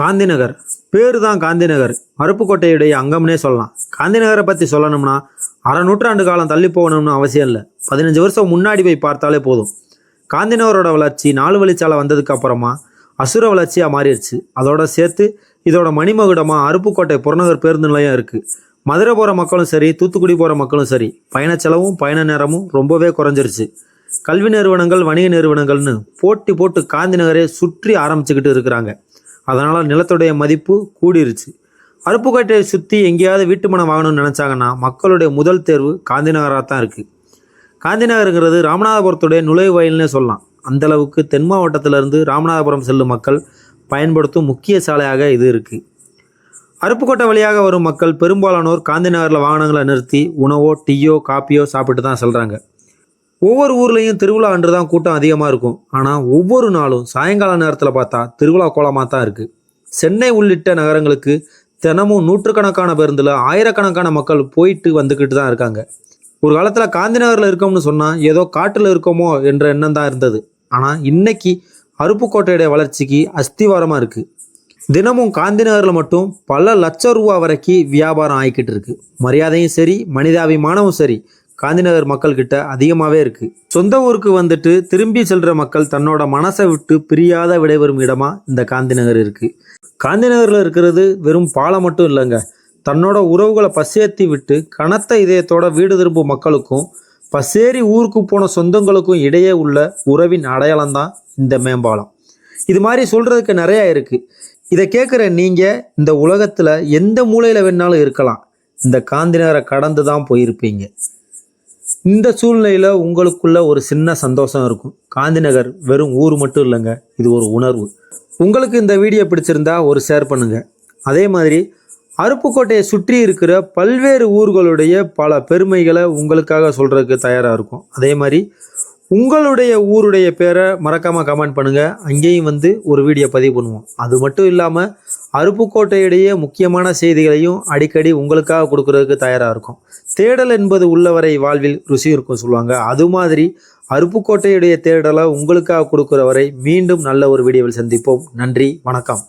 காந்திநகர். பேர் தான் காந்திநகர். அருப்புக்கோட்டையுடைய அங்கம்னே சொல்லலாம். காந்திநகரை பற்றி சொல்லணும்னா அரை நூற்றாண்டு காலம் தள்ளி போகணும்னு அவசியம் இல்லை. பதினஞ்சு வருஷம் முன்னாடி போய் பார்த்தாலே போதும். காந்திநகரோட வளர்ச்சி நாலு வழிச்சாலை வந்ததுக்கு அப்புறமா அசுர வளர்ச்சியாக மாறிடுச்சு. அதோட சேர்த்து இதோட மணிமகுடமாக அருப்புக்கோட்டை புறநகர் பேருந்து நிலையம் இருக்குது மதுரை போகிற மக்களும் சரி தூத்துக்குடி போகிற மக்களும் சரி பயண செலவும் பயண நேரமும் ரொம்பவே குறைஞ்சிருச்சு. கல்வி நிறுவனங்கள் வணிக நிறுவனங்கள்னு போட்டி போட்டு காந்தி நகரை சுற்றி ஆரம்பிச்சுக்கிட்டு இருக்கிறாங்க. அதனால் நிலத்துடைய மதிப்பு கூடிருச்சு. அருப்புக்கோட்டையை சுற்றி எங்கேயாவது வீட்டு மனம் வாங்கணும்னு நினச்சாங்கன்னா மக்களுடைய முதல் தேர்வு காந்தி நகராக தான் இருக்குது காந்தி நகருங்கிறது ராமநாதபுரத்துடைய நுழைவாயில்னே சொல்லலாம். அந்த அளவுக்கு தென் மாவட்டத்திலிருந்து ராமநாதபுரம் செல்லும் மக்கள் பயன்படுத்தும் முக்கிய சாலையாக இது இருக்குது அருப்புக்கோட்டை வழியாக வரும் மக்கள் பெரும்பாலானோர் காந்தி நகரில் வாகனங்களை நிறுத்தி உணவோ டீயோ காப்பியோ சாப்பிட்டு தான் செல்கிறாங்க ஒவ்வொரு ஊர்லேயும் திருவிழா அன்று தான் கூட்டம் அதிகமாக இருக்கும். ஆனால் ஒவ்வொரு நாளும் சாயங்கால நேரத்தில் பார்த்தா திருவிழா கோலமாக தான் இருக்குது சென்னை உள்ளிட்ட நகரங்களுக்கு தினமும் நூற்றுக்கணக்கான பேருந்தில் ஆயிரக்கணக்கான மக்கள் போயிட்டு வந்துக்கிட்டு தான் இருக்காங்க. ஒரு காலத்தில் காந்தி நகரில் இருக்கோம்னு சொன்னால் ஏதோ காட்டில் இருக்கோமோ என்ற எண்ணம் தான் இருந்தது. ஆனால் இன்னைக்கு அருப்புக்கோட்டையுடைய வளர்ச்சிக்கு அஸ்திவாரமாக இருக்குது தினமும் காந்தி நகரில் மட்டும் பல லட்சம் ரூபா வரைக்கும் வியாபாரம் ஆகிக்கிட்டு இருக்கு. மரியாதையும் சரி மனிதாபிமானமும் சரி. காந்திநகர் மக்கள்கிட்ட அதிகமாகவே இருக்குது சொந்த ஊருக்கு வந்துட்டு திரும்பி செல்கிற மக்கள் தன்னோட மனசை விட்டு பிரியாத விடைபெறும் இடமா இந்த காந்திநகர் இருக்குது காந்திநகரில் இருக்கிறது வெறும் பாலம் மட்டும் இல்லைங்க. தன்னோட உறவுகளை பசேத்தி விட்டு கனத்த இதயத்தோட வீடு திரும்பும் மக்களுக்கும் பசேரி ஊருக்கு போன சொந்தங்களுக்கும் இடையே உள்ள உறவின் அடையாளம் தான் இந்த மேம்பாலம். இது மாதிரி சொல்கிறதுக்கு நிறையா இருக்குது இதை கேட்குற நீங்கள் இந்த உலகத்தில் எந்த மூலையில் வேணாலும் இருக்கலாம். இந்த காந்திநகரை கடந்து தான் போயிருப்பீங்க. இந்த சூழ்நிலையில் உங்களுக்குள்ள ஒரு சின்ன சந்தோஷம் இருக்கும். காந்திநகர் வெறும் ஊர் மட்டும் இல்லைங்க இது ஒரு உணர்வு. உங்களுக்கு இந்த வீடியோ பிடிச்சிருந்தா ஒரு ஷேர் பண்ணுங்கள் அதே மாதிரி அருப்புக்கோட்டையை சுற்றி இருக்கிற பல்வேறு ஊர்களுடைய பல பெருமைகளை உங்களுக்காக சொல்கிறதுக்கு தயாராக இருக்கும். அதே மாதிரி உங்களுடைய ஊருடைய பேரை மறக்காமல் கமெண்ட் பண்ணுங்கள் அங்கேயும் வந்து ஒரு வீடியோ பதிவு பண்ணுவோம். அது மட்டும் இல்லாமல் அருப்புக்கோட்டையுடைய முக்கியமான செய்திகளையும் அடிக்கடி உங்களுக்காக கொடுக்கறதுக்கு தயாராக இருக்கும். தேடல் என்பது உள்ளவரை வாழ்வில் ருசி இருக்கும் சொல்லுவாங்க. அது மாதிரி அருப்புக்கோட்டையுடைய தேடலை உங்களுக்காக கொடுக்குற வரை மீண்டும் நல்ல ஒரு வீடியோவில் சந்திப்போம். நன்றி வணக்கம்.